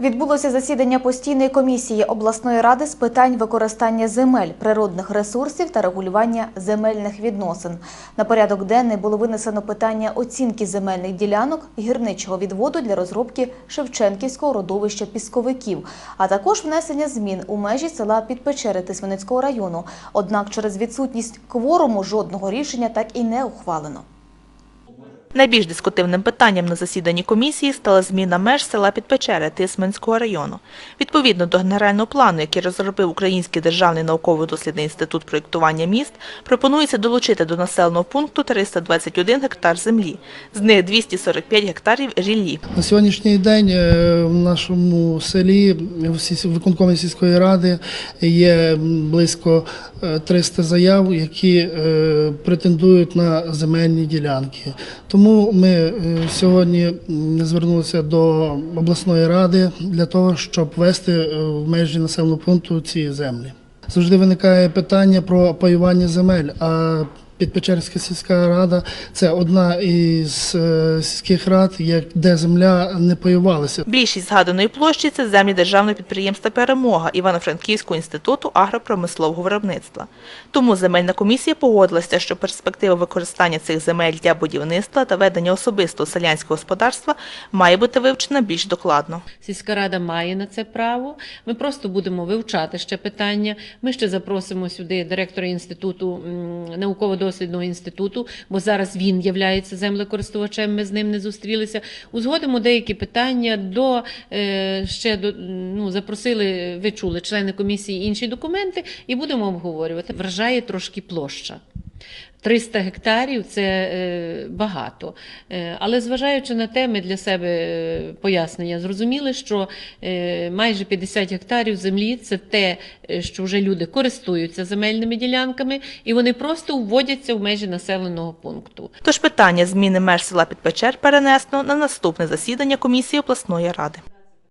Відбулося засідання постійної комісії обласної ради з питань використання земель, природних ресурсів та регулювання земельних відносин. На порядок денний було винесено питання оцінки земельних ділянок гірничого відводу для розробки Шевченківського родовища пісковиків, а також внесення змін у межі села Підпечери Тисменецького району. Однак через відсутність кворуму жодного рішення так і не ухвалено. Найбільш дискутивним питанням на засіданні комісії стала зміна меж села Підпечери Тисменського району. Відповідно до генерального плану, який розробив Український державний науково-дослідний інститут проєктування міст, пропонується долучити до населеного пункту 321 гектар землі, з них 245 гектарів ріллі. На сьогоднішній день е, в нашому селі в виконкомі сільської ради є близько е, 300 заяв, які е, претендують на земельні ділянки. Тому ми е, сьогодні звернулися до обласної ради для того, щоб ввести е, в межі населеного пункту ці землі. Завжди виникає питання про паювання земель. А Підпечерська сільська рада це одна із е, сільських рад, як- де земля не паювалася. Більшість згаданої площі – це землі державного підприємства «Перемога» Івано-Франківського інституту агропромислового виробництва. Тому земельна комісія погодилася, що перспектива використання цих земель для будівництва та ведення особистого селянського господарства має бути вивчена більш докладно. Сільська рада має на це право. Ми просто будемо вивчати ще питання. Ми ще запросимо сюди директора інституту м, науково-дослідного інституту, бо зараз він є землекористувачем. Ми з ним не зустрілися. Узгодимо деякі питання до е, ще до ну запросили. Ви чули члени комісії інші документи, і будемо обговорювати. Вражає трошки площа. 300 гектарів це е, багато. Е, але зважаючи на те, ми для себе е, пояснення зрозуміли, що майже 50 гектарів землі це те, що вже люди користуються земельними ділянками, і вони просто вводяться в межі населеного пункту. Тож питання зміни меж села Підпечер перенесено на наступне засідання комісії обласної ради.